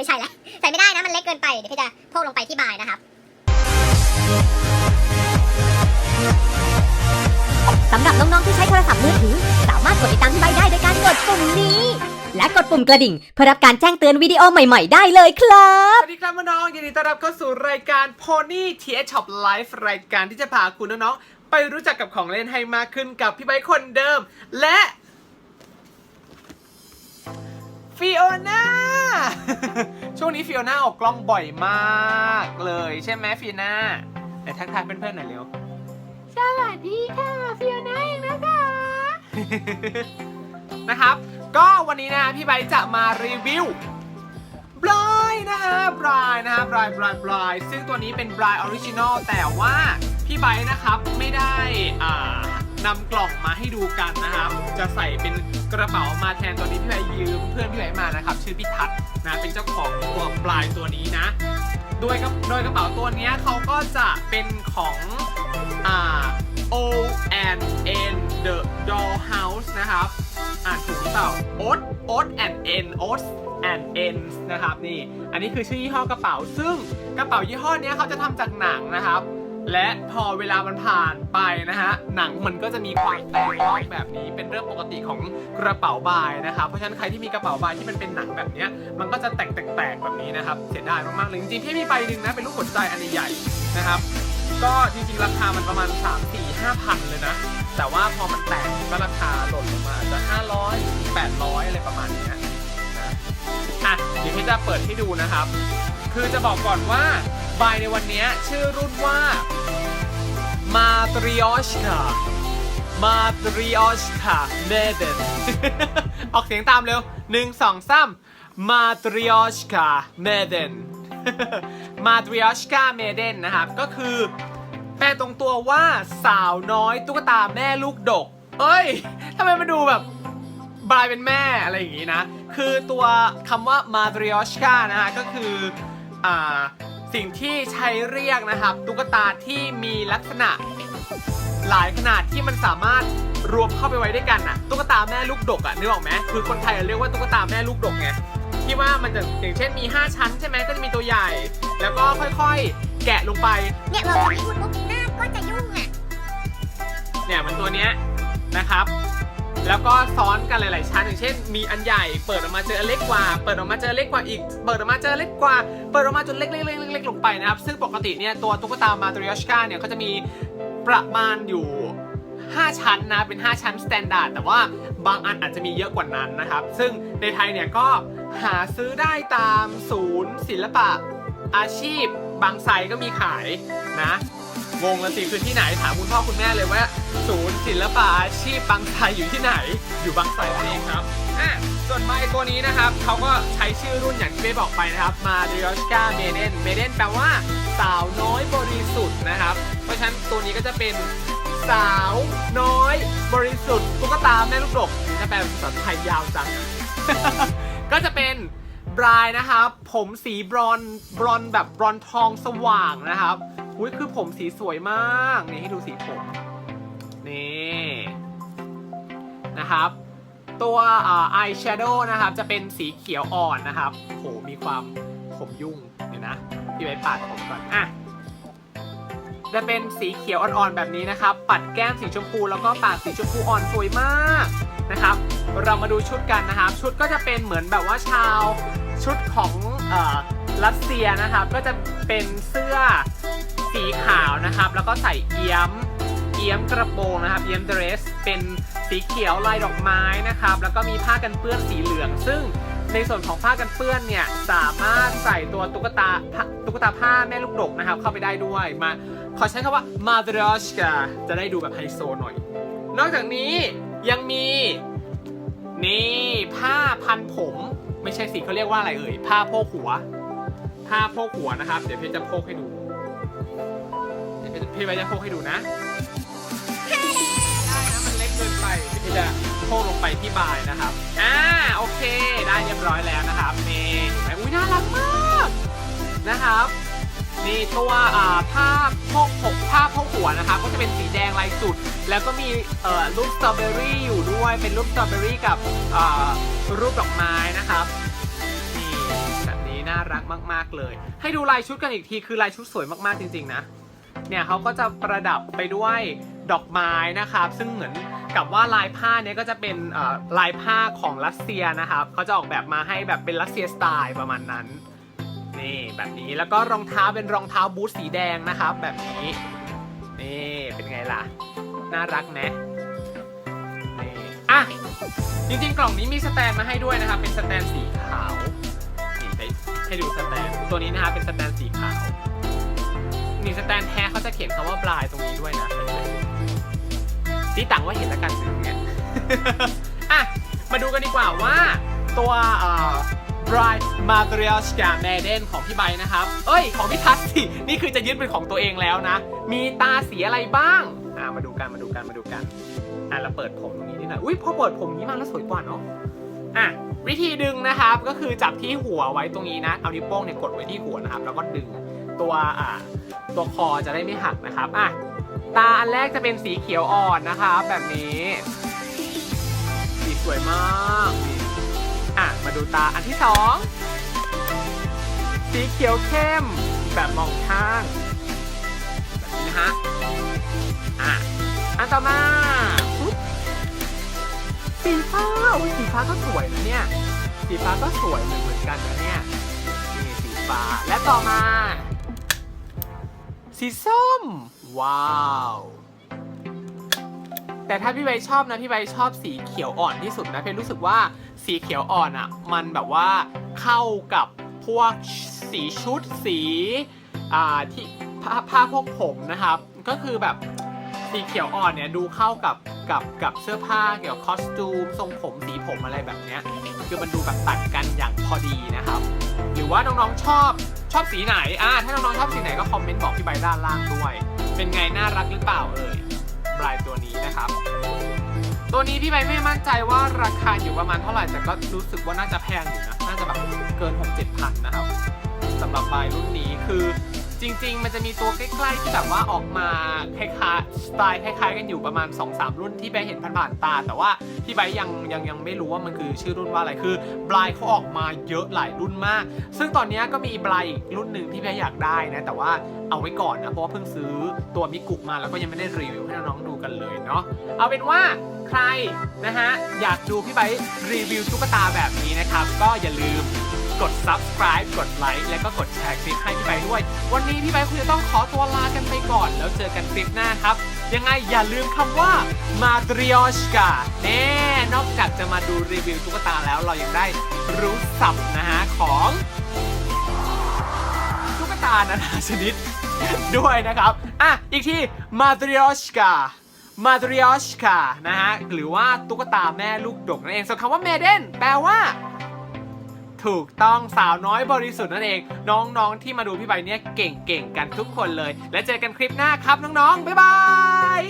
ไม่ใช่แล้วใส่ไม่ได้นะมันเล็กเกินไปเดี๋ยวพี่จะโพกลงไปที่บายนะครับสำหรับน้องๆที่ใช้โทรศัพท์มือถือ สามารถกดติดตามพี่ใบได้โดยการกดปุ่มนี้ และกดปุ่มกระดิ่ง เพื่อรับการแจ้งเตือนวิดีโอใหม่ๆได้เลยครับ สวัสดีครับน้องๆยินดีต้อนรับเข้าสู่รายการ Pony TH Shop Live รายการที่จะพาคุณน้องๆไปรู้จักกับของเล่นให้มากขึ้นกับพี่ไบค์คนเดิม และ ฟิโอนาช่วงนี้ฟิโอนาออกกล้องบ่อยมากเลยใช่ไหมฟิโอนาไหนทักทายเพื่อนๆหน่อยเร็ว สวัสดีค่ะฟิโอน่าเองนะคะ นะครับ ก็วันนี้นะพี่ไบค์จะมารีวิวบรายนะฮะบรายนะฮะบรายบรายบรายซึ่งตัวนี้เป็นบรายออริจินอลแต่ว่าพี่ไบค์นะครับไม่ได้อ่านำกล่องมาให้ดูกันนะครับ จะใส่เป็น กระเป๋ามาแทนตัวนี้พี่ไบค์ยืมเพื่อนพี่ไบค์มานะครับ ชื่อพี่ทัศน์นะเป็นเจ้าของตัวบรายตัวนี้นะโดยกระโดยกระเป๋าตัวนี้เขาก็จะเป็นของอ่า O and N The Dollhouse นะครับอ่านถูกหรือเปล่า O O and N O and N นะครับนี่อันนี้คือชื่อยี่ห้อกระเป๋า ซึ่งกระเป๋ายี่ห้อนี้เขาจะทำจากหนังนะครับ และพอเวลามันผ่านไปนะฮะ หนังมันก็จะมีความแตกร้าวแบบนี้เป็นเรื่องปกติของกระเป๋าบายนะครับเพราะฉะนั้นใครที่มีกระเป๋าบายที่มันเป็นหนังแบบนี้มันก็จะแตกแตกๆแบบนี้นะครับเสียดายมากๆเลยจริงๆพี่มีใบหนึ่งนะเป็นรูปหัวใจอันใหญ่นะครับ ก็จริงๆราคามันประมาณ 3 4 5พันเลยนะ แต่ว่าพอมันแตกก็ราคาหล่นลงมาอาจะ500 800อะไรประมาณนี้นะอะเดี๋ยวพี่จะเปิดให้ดูนะครับ คือจะบอกก่อนว่าบายในวันนี้ชื่อรุ่นว่า ตริออชคามาตริออชคาเมเดนออกเสียงตามเร็วหนึ่งสองสามมาตริออชคาเมเดนมาตริออชคาเมเดนนะครับ ก็คือแปลตรงตัวว่าสาวน้อยตุ๊กตาแม่ลูกดก เอ้ยทำไมมาดูแบบบายเป็นแม่อะไรอย่างงี้นะ คือตัวคำว่ามาตริออชคานะฮะก็คืออ่าสิ่งที่ใช้เรียกนะครับ ตุ๊กตาที่มีลักษณะ หลายขนาดที่มันสามารถรวมเข้าไปไว้ด้วยกันน่ะตุ๊กตาแม่ลูกดกอะนึกออกไหมคือคนไทยเรียกว่าตุ๊กตาแม่ลูกดกไงที่ว่ามันจะอย่างเช่นมี 5 ชั้นใช่ไหมก็จะมีตัวใหญ่ แล้วก็ค่อยๆ แกะลงไป เนี่ยเราจะไม่พูดปุ๊บหน้าก็จะยุ่งอะเนี่ยมันตัวเนี้ยนะครับ แล้วก็ซ้อนกันหลาย ๆ ชั้นอย่างเช่น มีอันใหญ่ เปิดออกมาเจออันเล็กกว่า เปิดออกมาเจอเล็กกว่าอีก เปิดออกมาเจอเล็กกว่า เปิดออกมาจนเล็กๆๆๆๆลงไปนะครับ ซึ่งปกติเนี่ยตัวตุ๊กตามาตริออชกาเนี่ยเขาจะมี ประมาณอยู่ 5 ชั้นนะ เป็น 5 ชั้นสแตนดาร์ดแต่ว่าบางอันอาจจะมีเยอะกว่านั้นนะครับ ซึ่งในไทยเนี่ยก็หาซื้อได้ตามศูนย์ศิลปะอาชีพบางไซก็มีขายนะ งงละสิคือที่ไหนถามคุณพ่อคุณแม่เลยว่า ศูนย์ศิลปะอาชีพบางไทรอยู่ที่ไหน อยู่บางไทรนั่นเองครับอะส่วนใบตัวนี้นะครับเขาก็ใช้ชื่อรุ่นอย่างที่ได้บอกไปนะครับ มาเดียสกาเมเดนเมเดนแปลว่า สาวน้อยบริสุทธิ์นะครับ เพราะฉะนั้นตัวนี้ก็จะเป็นสาวน้อยบริสุทธิ์ตุ๊กตาแม่ลูกดกจะแปลเป็นภาษาไทยยาวจัง ก็จะเป็นบรายนะครับ ผมสีบรอนบรอนแบบบรอนทองสว่างนะครับ อุ้ยคือผมสีสวยมาก นี่ให้ดูสีผม นี่นะครับ ตัวอายแชโดว์นะครับ จะเป็นสีเขียวอ่อนนะครับ โห มีความผมยุ่ง เดี๋ยวนะ พี่ไปปาดผมก่อน อะ จะเป็นสีเขียวอ่อนๆ แบบนี้นะครับ ปัดแก้มสีชมพูแล้วก็ปากสีชมพูอ่อนสวยมากนะครับ เรามาดูชุดกันนะครับ ชุดก็จะเป็นเหมือนแบบว่าชาวชุดของเอ่อ รัสเซียนะครับก็จะเป็นเสื้อสีขาวนะครับ แล้วก็ใส่เอี้ยมเอี้ยมกระโปรงนะครับเอี้ยมเดรส เป็นสีเขียวลายดอกไม้นะครับ แล้วก็มีผ้ากันเปื้อนสีเหลือง ซึ่งในส่วนของผ้ากันเปื้อนเนี่ยสามารถใส่ตัวตุ๊กตาตุ๊กตาผ้าแม่ลูกดกนะครับ เข้าไปได้ด้วยมาขอใช้คำว่า m a d r o s k a จะได้ดูแบบไฮโซหน่อย นอกจากนี้ยังมี นี่ผ้าพันผม ไม่ใช่สิเขาเรียกว่าอะไรเอ่ยผ้าโพกหัว ผ้าโพกหัวนะครับ เดี๋ยวพี่จะโพกให้ดู เดี๋ยวพี่พี่ไปจะโพกให้ดูนะได้นะมันเล็กเกินไปเพียวพี่จะโพกลงไปที่บายนะครับอ่าโอเค ได้เรียบร้อยแล้วนะครับนี่ไหมอุ้ยน่ารักมากนะครับนี่ตัวอ่าผ้าโพกหกผ้าโพกหัวนะครับก็จะเป็นสีแดงลายจุด แล้วก็มีเอ่อรูปสตรอเบอรี่อยู่ด้วยเป็นรูปสตรอเบอรี่กับอ่ารูปดอกไม้นะครับ นี่แบบนี้น่ามาก ๆเลย ให้ดูลายชุดกันอีกทีคือลายชุดสวยมากๆจริง ๆ นะ เนี่ยเขาก็จะประดับไปด้วยดอกไม้นะครับ ซึ่งเหมือนกับว่าลายผ้าเนี้ยก็จะเป็นลายผ้าของรัสเซียนะครับเขาจะออกแบบมาให้แบบเป็นรัสเซียสไตล์ประมาณนั้นนี่แบบนี้แล้วก็รองเท้าเป็นรองเท้าบูทสีแดงนะครับ แบบนี้นี่เป็นไงล่ะ น่ารักไหมนี่อะจริงๆกล่องนี้มีสแตนมาให้ด้วยนะครับ เป็นสแตนสีขาว ให้ดูสแตนตัวนี้นะครับเป็นสแตนสีขาวนี่สแตนแท้เขาจะเขียนคำว่าบลายตรงนี้ด้วยนะตีต่างว่าเห็นแล้วกันอย่างเงี้ยอะมาดูกันดีกว่าว่าตัวเอ่อ Bright material s k a m a d e n ของพี่ใบนะครับ เอ้ย ของพี่ทัศน์สิ นี่คือจะยึดเป็นของตัวเองแล้วนะ มีตาสีอะไรบ้าง อ่ามาดูกัน มาดูกัน มาดูกัน อะเราเปิดผมตรงนี้นิดหน่อย อุ้ยพอเปิดผมนี้มาแล้วสวยกว่าเนาะ อะวิธีดึงนะครับก็คือจับที่หัวไว้ตรงนี้นะ เอานิ้วโป้งเนี่ยกดไว้ที่หัวนะครับ แล้วก็ดึงตัวอ่าตัวคอจะได้ไม่หักนะครับอะตาอันแรกจะเป็นสีเขียวอ่อนนะครับแบบนี้สีสวยมากอะมาดูตาอันที่สองสีเขียวเข้มแบบมองข้างแบบนี้นะฮะอะอันต่อมา สีฟ้าก็สวยนะเนี่ย สีฟ้าก็สวยเหมือนกันนะเนี่ยนี่สีฟ้า และต่อมา สีส้ม ว้าว แต่ถ้าพี่ใบชอบนะ พี่ใบชอบสีเขียวอ่อนที่สุดนะ เพนรู้สึกว่าสีเขียวอ่อนอะ มันแบบว่าเข้ากับพวกสีชุดสีอ่าที่ผ้าผ้าพวกผมนะครับ ก็คือแบบสีเขียวอ่อนเนี่ยดูเข้ากับ กับกับเสื้อผ้าเกี่ยวกับคอสตูมทรงผมสีผมอะไรแบบเนี้ยคือมันดูแบบตัดกันอย่างพอดีนะครับ หรือว่าน้องๆชอบชอบสีไหนอ่าถ้าน้องๆชอบสีไหนก็คอมเมนต์บอกพี่ใบด้านล่างด้วย เป็นไงน่ารักหรือเปล่าเอ่ยบรายตัวนี้นะครับ ตัวนี้พี่ใบไม่มั่นใจว่าราคาอยู่ประมาณเท่าไหร่แต่ก็รู้สึกว่าน่าจะแพงอยู่นะน่าจะแบบเกิน6 7พันนะครับสำหรับบายรุ่นนี้คือ จริง ๆ มันจะมีตัวใกล้ๆที่แบบว่าออกมาคล้ายๆสไตล์คล้ายๆกันอยู่ประมาณ 2-3 รุ่นที่ใบเห็นผ่านๆตา แต่ว่าพี่ใบยังยังยังไม่รู้ว่ามันคือชื่อรุ่นว่าอะไรคือ บลายเขาออกมาเยอะหลายรุ่นมาก ซึ่งตอนนี้ก็มีบลายอีกรุ่นหนึ่งที่พี่อยากได้นะ แต่ว่าเอาไว้ก่อนนะเพราะว่าเพิ่งซื้อตัวมิกุมาแล้วก็ยังไม่ได้รีวิวให้น้องๆดูกันเลยเนาะเอาเป็นว่าใครนะฮะอยากดูพี่ไบรีวิวตุ๊กตาแบบนี้นะครับ ก็อย่าลืม กด subscribe กดไลค์และก็กดแชร์คลิปให้พี่ไบร์ทด้วย วันนี้พี่ไบร์ทคงจะต้องขอตัวลากันไปก่อน แล้วเจอกันคลิปหน้าครับ ยังไงอย่าลืมคำว่ามาตริอชกาแน่นอกจากจะมาดูรีวิวตุ๊กตาแล้วเรายังได้รู้ศัพท์นะฮะของตุ๊กตานานาชนิดด้วยนะครับ อะ อีกทีมาตริอชกามาตริอชกานะฮะ หรือว่าตุ๊กตาแม่ลูกดกนั่นเองส่วนคำว่าเมเดนแปลว่า ถูกต้องสาวน้อยบริสุทธิ์นั่นเอง น้องๆที่มาดูพี่ใบเนี่ยเก่งๆกันทุกคนเลย และเจอกันคลิปหน้าครับน้องๆบ๊ายบาย